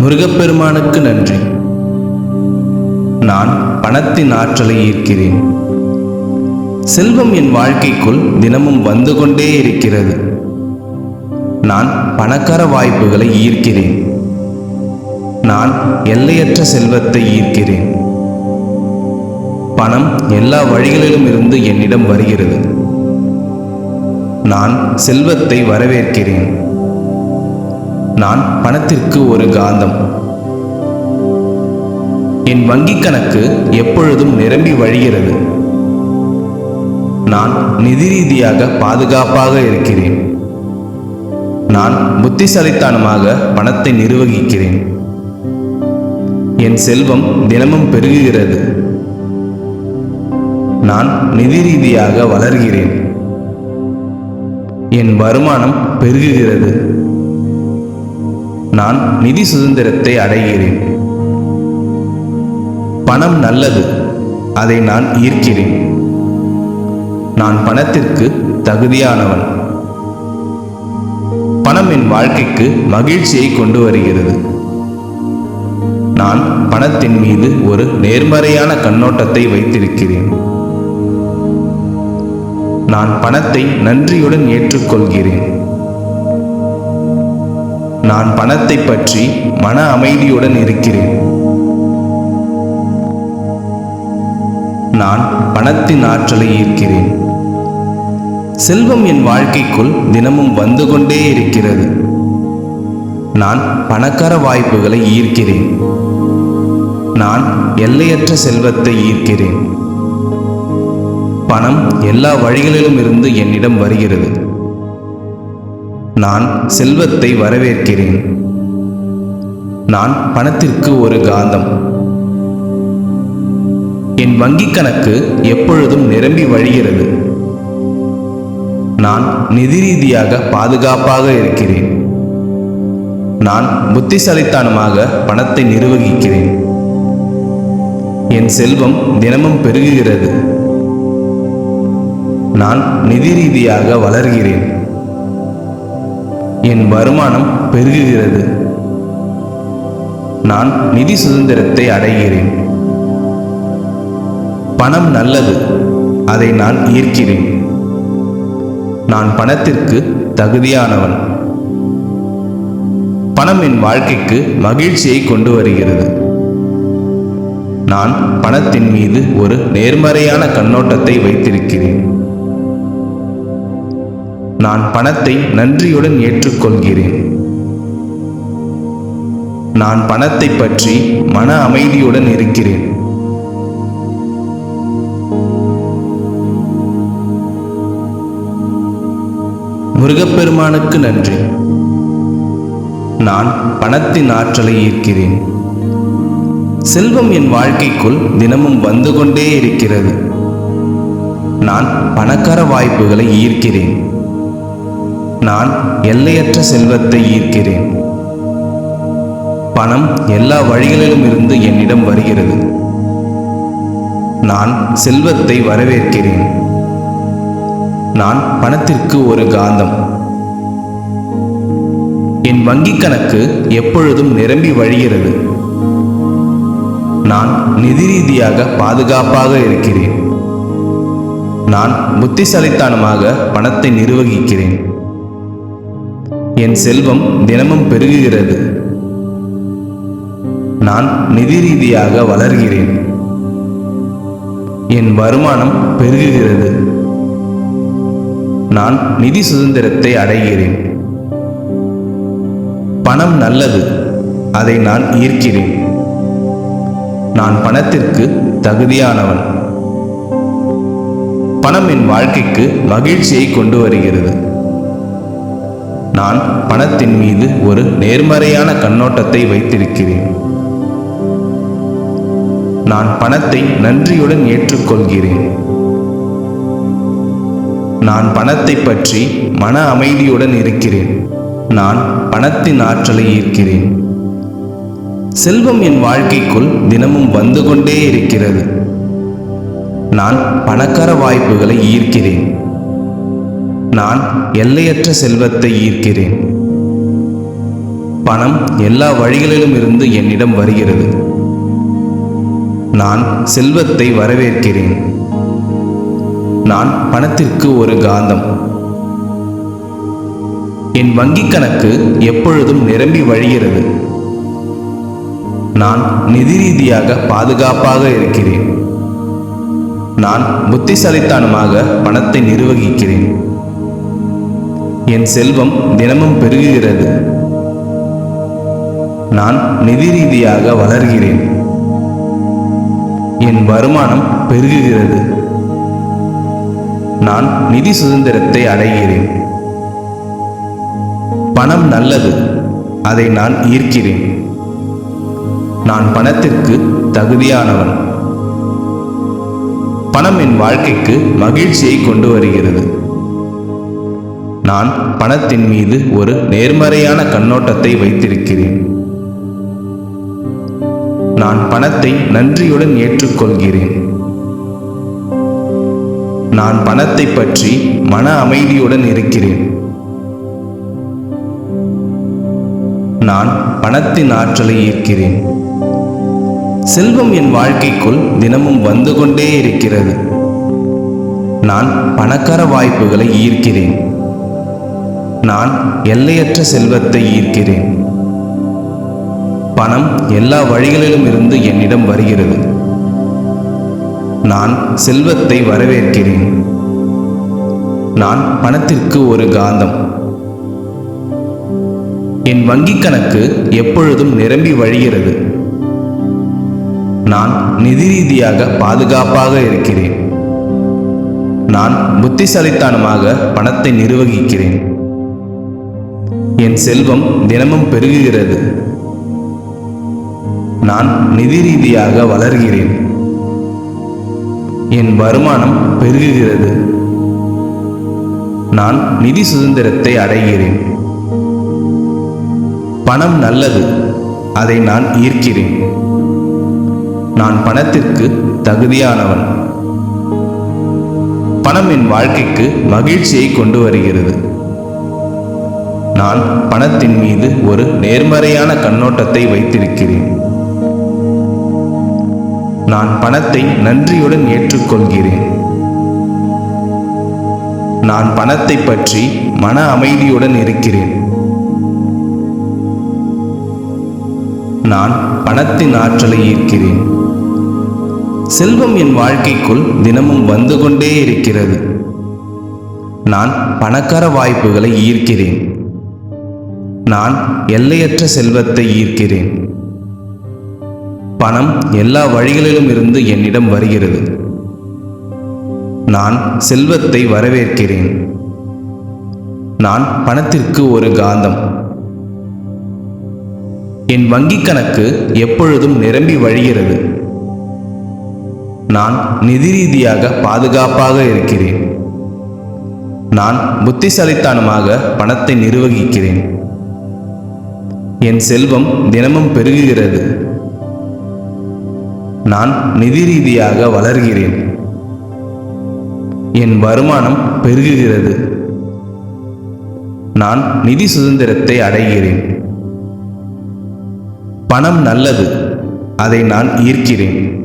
முருகப்பெருமானுக்கு நன்றி. நான் பணத்தின் ஆற்றலை ஈர்க்கிறேன். செல்வம் என் வாழ்க்கைக்குள் தினமும் வந்து கொண்டே இருக்கிறது. நான் பணக்கார வாய்ப்புகளை ஈர்க்கிறேன். நான் எல்லையற்ற செல்வத்தை ஈர்க்கிறேன். பணம் எல்லா வழிகளிலும் இருந்து என்னிடம் வருகிறது. நான் செல்வத்தை வரவேற்கிறேன். நான் பணத்திற்கு ஒரு காந்தம். என் வங்கிக் கணக்கு எப்பொழுதும் நிரம்பி வழிகிறது. நான் நிதி ரீதியாக பாதுகாப்பாக இருக்கிறேன். நான் புத்திசாலித்தனமாக பணத்தை நிர்வகிக்கிறேன். என் செல்வம் தினமும் பெருகுகிறது. நான் நிதி ரீதியாக வளர்கிறேன். என் வருமானம் பெருகுகிறது. நான் நிதி சுதந்திரத்தை அடைகிறேன். பணம் நல்லது அதை நான் ஈர்க்கிறேன். நான் பணத்திற்கு தகுதியானவன். பணம் என் வாழ்க்கைக்கு மகிழ்ச்சியை கொண்டு வருகிறது. நான் பணத்தின் மீது ஒரு நேர்மறையான கண்ணோட்டத்தை வைத்திருக்கிறேன். நான் பணத்தை நன்றியுடன் ஏற்றுக்கொள்கிறேன். நான் பணத்தை பற்றி மன அமைதியுடன் இருக்கிறேன். நான் பணத்தின் ஆற்றலை ஈர்க்கிறேன். செல்வம் என் வாழ்க்கைக்குள் தினமும் வந்து கொண்டே இருக்கிறது. நான் பணக்கார வாய்ப்புகளை ஈர்க்கிறேன். நான் எல்லையற்ற செல்வத்தை ஈர்க்கிறேன். பணம் எல்லா வழிகளிலும் இருந்து என்னிடம் வருகிறது. நான் செல்வத்தை வரவேற்கிறேன். நான் பணத்திற்கு ஒரு காந்தம். என் வங்கிக் கணக்கு எப்பொழுதும் நிரம்பி வழிகிறது. நான் நிதி ரீதியாக பாதுகாப்பாக இருக்கிறேன். நான் புத்திசாலித்தனமாக பணத்தை நிர்வகிக்கிறேன். என் செல்வம் தினமும் பெருகுகிறது. நான் நிதி ரீதியாக வளர்கிறேன். என் வருமானம் பெருகுகிறது. நான் நிதி சுதந்திரத்தை அடைகிறேன். பணம் நல்லது அதை நான் ஈர்க்கிறேன். நான் பணத்திற்கு தகுதியானவன். பணம் என் வாழ்க்கைக்கு மகிழ்ச்சியை கொண்டு வருகிறது. நான் பணத்தின் மீது ஒரு நேர்மறையான கண்ணோட்டத்தை வைத்திருக்கிறேன். நான் பணத்தை நன்றியுடன் ஏற்றுக்கொள்கிறேன். நான் பணத்தை பற்றி மன அமைதியுடன் இருக்கிறேன். முருகப்பெருமானுக்கு நன்றி. நான் பணத்தின் ஆற்றலை ஈர்க்கிறேன். செல்வம் என் வாழ்க்கைக்குள் தினமும் வந்து கொண்டே இருக்கிறது. நான் பணக்கார வாய்ப்புகளை ஈர்க்கிறேன். நான் எல்லையற்ற செல்வத்தை ஈர்க்கிறேன். பணம் எல்லா வழிகளிலும் இருந்து என்னிடம் வருகிறது. நான் செல்வத்தை வரவேற்கிறேன். நான் பணத்திற்கு ஒரு காந்தம். என் வங்கிக் கணக்கு எப்பொழுதும் நிரம்பி வழிகிறது. நான் நிதி ரீதியாக பாதுகாப்பாக இருக்கிறேன். நான் புத்திசாலித்தனமாக பணத்தை நிர்வகிக்கிறேன். என் செல்வம் தினமும் பெருகுகிறது. நான் நிதி ரீதியாக வளர்கிறேன். என் வருமானம் பெருகுகிறது. நான் நிதி சுதந்திரத்தை அடைகிறேன். பணம் நல்லது அதை நான் ஈர்க்கிறேன். நான் பணத்திற்கு தகுதியானவன். பணம் என் வாழ்க்கைக்கு மகிழ்ச்சியை கொண்டு வருகிறது. நான் பணத்தின் மீது ஒரு நேர்மறையான கண்ணோட்டத்தை வைத்திருக்கிறேன். நான் பணத்தை நன்றியுடன் ஏற்றுக்கொள்கிறேன். நான் பணத்தை பற்றி மன அமைதியுடன் இருக்கிறேன். நான் பணத்தின் ஆற்றலை ஈர்க்கிறேன். செல்வம் என் வாழ்க்கைக்குள் தினமும் வந்து கொண்டே இருக்கிறது. நான் பணக்கார வாய்ப்புகளை ஈர்க்கிறேன். நான் எல்லையற்ற செல்வத்தை ஈர்க்கிறேன். பணம் எல்லா வழிகளிலும் இருந்து என்னிடம் வருகிறது. நான் செல்வத்தை வரவேற்கிறேன். நான் பணத்திற்கு ஒரு காந்தம். என் வங்கிக் கணக்கு எப்பொழுதும் நிரம்பி வழிகிறது. நான் நிதி ரீதியாக பாதுகாப்பாக இருக்கிறேன். நான் புத்திசாலித்தனமாக பணத்தை நிர்வகிக்கிறேன். என் செல்வம் தினமும் பெருகுகிறது. நான் நிதி ரீதியாக வளர்கிறேன். என் வருமானம் பெருகுகிறது. நான் நிதி சுதந்திரத்தை அடைகிறேன். பணம் நல்லது அதை நான் ஈர்க்கிறேன். நான் பணத்திற்கு தகுதியானவன். பணம் என் வாழ்க்கைக்கு மகிழ்ச்சியை கொண்டு வருகிறது. நான் பணத்தின் மீது ஒரு நேர்மறையான கண்ணோட்டத்தை வைத்திருக்கிறேன். நான் பணத்தை நன்றியுடன் ஏற்றுக்கொள்கிறேன். நான் பணத்தை பற்றி மன அமைதியுடன் இருக்கிறேன். நான் பணத்தின் ஆற்றலை ஈர்க்கிறேன். செல்வம் என் வாழ்க்கைக்குள் தினமும் வந்து கொண்டே இருக்கிறது. நான் பணக்கார வாய்ப்புகளை ஈர்க்கிறேன். நான் எல்லையற்ற செல்வத்தை ஈர்க்கிறேன். பணம் எல்லா வழிகளிலும் இருந்து என்னிடம் வருகிறது. நான் செல்வத்தை வரவேற்கிறேன். நான் பணத்திற்கு ஒரு காந்தம். என் வங்கிக் கணக்கு எப்பொழுதும் நிரம்பி வழிகிறது. நான் நிதி ரீதியாக பாதுகாப்பாக இருக்கிறேன். நான் புத்திசாலித்தனமாக பணத்தை நிர்வகிக்கிறேன். என் செல்வம் தினமும் பெருகுகிறது. நான் நிதி ரீதியாக வளர்கிறேன். என் வருமானம் பெருகுகிறது. நான் நிதி சுதந்திரத்தை அடைகிறேன். பணம் நல்லது அதை நான் ஈர்க்கிறேன். நான் பணத்திற்கு தகுதியானவன். பணம் என் வாழ்க்கைக்கு மகிழ்ச்சியை கொண்டு வருகிறது. நான் பணத்தின் மீது ஒரு நேர்மறையான கண்ணோட்டத்தை வைத்திருக்கிறேன். நான் பணத்தை நன்றியுடன் ஏற்றுக்கொள்கிறேன். நான் பணத்தை பற்றி மன அமைதியுடன் இருக்கிறேன். நான் பணத்தின் ஆற்றலை ஈர்க்கிறேன். செல்வம் என் வாழ்க்கைக்குள் தினமும் வந்து கொண்டே இருக்கிறது. நான் பணக்கார வாய்ப்புகளை ஈர்க்கிறேன். நான் எல்லையற்ற செல்வத்தை ஈர்க்கிறேன். பணம் எல்லா வழிகளிலும் இருந்து என்னிடம் வருகிறது. நான் செல்வத்தை வரவேற்கிறேன். நான் பணத்திற்கு ஒரு காந்தம். என் வங்கிக் கணக்கு எப்பொழுதும் நிரம்பி வழிகிறது. நான் நிதி ரீதியாக பாதுகாப்பாக இருக்கிறேன். நான் புத்திசாலித்தனமாக பணத்தை நிர்வகிக்கிறேன். என் செல்வம் தினமும் பெருகுகிறது. நான் நிதி ரீதியாக வளர்கிறேன். என் வருமானம் பெருகுகிறது. நான் நிதி சுதந்திரத்தை அடைகிறேன். பணம் நல்லது அதை நான் ஈர்க்கிறேன்.